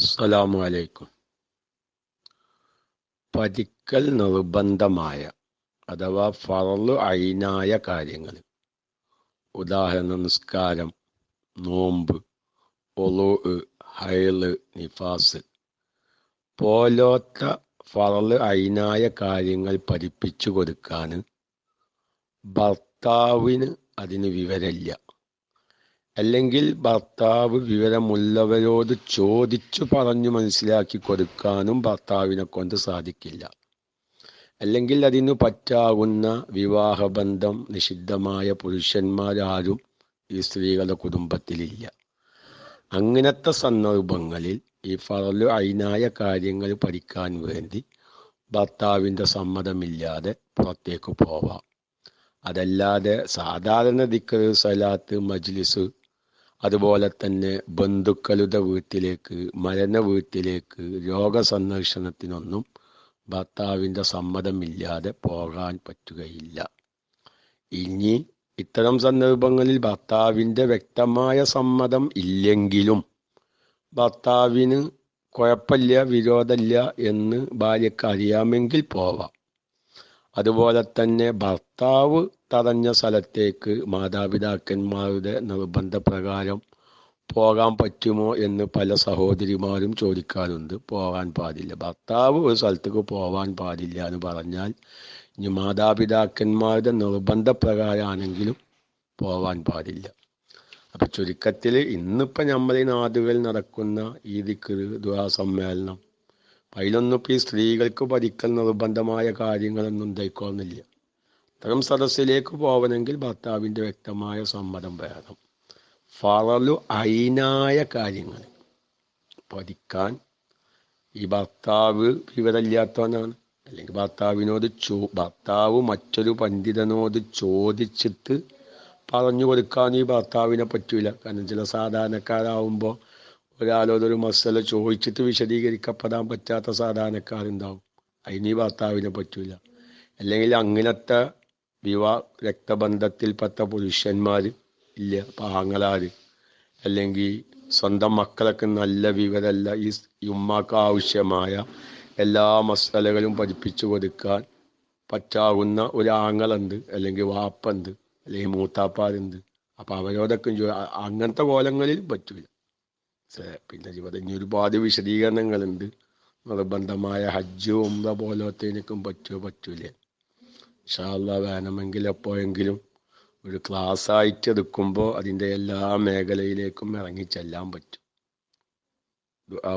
അസ്സലാമു അലൈക്കും പഠിക്കൽ നിർബന്ധമായ അഥവാ ഫറലു അയിനായ കാര്യങ്ങൾ. ഉദാഹരണ നിസ്കാരം നോമ്പ് ഒളു ഹൈൾ നിഫാസ്. പോലോത്ത ഫറൽ അയിനായ കാര്യങ്ങൾ പഠിപ്പിച്ചു കൊടുക്കാൻ ഭർത്താവിന് അതിന് വിവരമില്ല. അല്ലെങ്കിൽ ഭർത്താവ് വിവരമുള്ളവരോട് ചോദിച്ചു പറഞ്ഞു മനസ്സിലാക്കി കൊടുക്കാനും ഭർത്താവിനെ കൊണ്ട് സാധിക്കില്ല. അല്ലെങ്കിൽ അതിനു പറ്റാവുന്ന വിവാഹബന്ധം നിഷിദ്ധമായ പുരുഷന്മാരാരും ഈ സ്ത്രീകളുടെ കുടുംബത്തിലില്ല. അങ്ങനത്തെ സന്ദർഭങ്ങളിൽ ഈ ഫറലു ഐനായ കാര്യങ്ങൾ പഠിക്കാൻ വേണ്ടി ഭർത്താവിന്റെ സമ്മതമില്ലാതെ പുറത്തേക്ക് പോവാം. അതല്ലാതെ സാധാരണ ദിക്കറ് സലാത്ത് മജ്ലിസ് അതുപോലെ തന്നെ ബന്ധുക്കളുടെ വീട്ടിലേക്ക് മരണ വീട്ടിലേക്ക് രോഗസന്ദർശനത്തിനൊന്നും ഭർത്താവിന്റെ സമ്മതമില്ലാതെ പോകാൻ പറ്റുകയില്ല. ഇനി ഇത്തരം സന്ദർഭങ്ങളിൽ ഭർത്താവിന്റെ വ്യക്തമായ സമ്മതം ഇല്ലെങ്കിലും ഭർത്താവിന് കുഴപ്പമില്ല വിരോധമില്ല എന്ന് ഭാര്യയ്ക്ക് അറിയാമെങ്കിൽ പോവാം. അതുപോലെ തന്നെ ഭർത്താവ് തടഞ്ഞ സ്ഥലത്തേക്ക് മാതാപിതാക്കന്മാരുടെ നിർബന്ധപ്രകാരം പോകാൻ പറ്റുമോ എന്ന് പല സഹോദരിമാരും ചോദിക്കാറുണ്ട്. പോകാൻ പാടില്ല. ഭർത്താവ് ഒരു സ്ഥലത്തേക്ക് പോകാൻ പാടില്ല എന്ന് പറഞ്ഞാൽ ഇനി മാതാപിതാക്കന്മാരുടെ നിർബന്ധപ്രകാരമാണെങ്കിലും പോകാൻ പാടില്ല. അപ്പൊ ചുരുക്കത്തിൽ ഇന്നിപ്പോൾ നമ്മൾ ഈ നാടുകളിൽ നടക്കുന്ന ഈ ദിക്ക് ദുരാ സമ്മേളനം അതിലൊന്നും ഈ സ്ത്രീകൾക്ക് പഠിക്കൽ നിർബന്ധമായ കാര്യങ്ങളൊന്നും ഉണ്ടായിക്കോന്നില്ല. അത്തരം സദസ്സിലേക്ക് പോകണമെങ്കിൽ ഭർത്താവിന്റെ വ്യക്തമായ സമ്മതം വേണം. ഫറലു അയിനായ കാര്യങ്ങൾ. പഠിക്കാൻ ഈ ഭർത്താവ് വിവരമില്ലാത്തവനാണ്. അല്ലെങ്കിൽ ഭർത്താവിനോട് ചോ ഭർത്താവ് മറ്റൊരു പണ്ഡിതനോട് ചോദിച്ചിട്ട് പറഞ്ഞു കൊടുക്കാൻ ഈ ഭർത്താവിനെ പറ്റൂല. കാരണം ചില സാധാരണക്കാരാവുമ്പോൾ ഒരാളോടൊരു മസല ചോദിച്ചിട്ട് വിശദീകരിക്കപ്പെടാൻ പറ്റാത്ത സാധാരണക്കാരുണ്ടാവും. അതിന് ഭർത്താവിനെ പറ്റൂല. അല്ലെങ്കിൽ അങ്ങനത്തെ വിവാ രക്തബന്ധത്തിൽപ്പെട്ട പുരുഷന്മാർ ഇല്ല പാങ്ങളാർ അല്ലെങ്കിൽ സ്വന്തം മക്കളൊക്കെ നല്ല വിവരമല്ല ഈ ഉമ്മക്ക് ആവശ്യമായ എല്ലാ മസാലകളും പഠിപ്പിച്ചു കൊടുക്കാൻ പറ്റാവുന്ന ഒരു ആങ്ങളുണ്ട് അല്ലെങ്കിൽ വാപ്പുണ്ട് അല്ലെങ്കിൽ മൂത്താപ്പാരുണ്ട് അപ്പോൾ അവരോടൊക്കെ അങ്ങനത്തെ കോലങ്ങളിൽ പറ്റൂല. പിന്നെ ഇനി ഒരുപാട് വിശദീകരണങ്ങളുണ്ട്. നിർബന്ധമായ ഹജ്ജ് ഉംറ പോലത്തേനൊക്കെ പറ്റുമോ പറ്റൂലേ. ഇൻഷാല്ല വേണമെങ്കിൽ എപ്പോഴെങ്കിലും ഒരു ക്ലാസ് ആയിട്ട് എടുക്കുമ്പോൾ അതിന്റെ എല്ലാ മേഖലയിലേക്കും ഇറങ്ങി ചെല്ലാൻ പറ്റും. ആ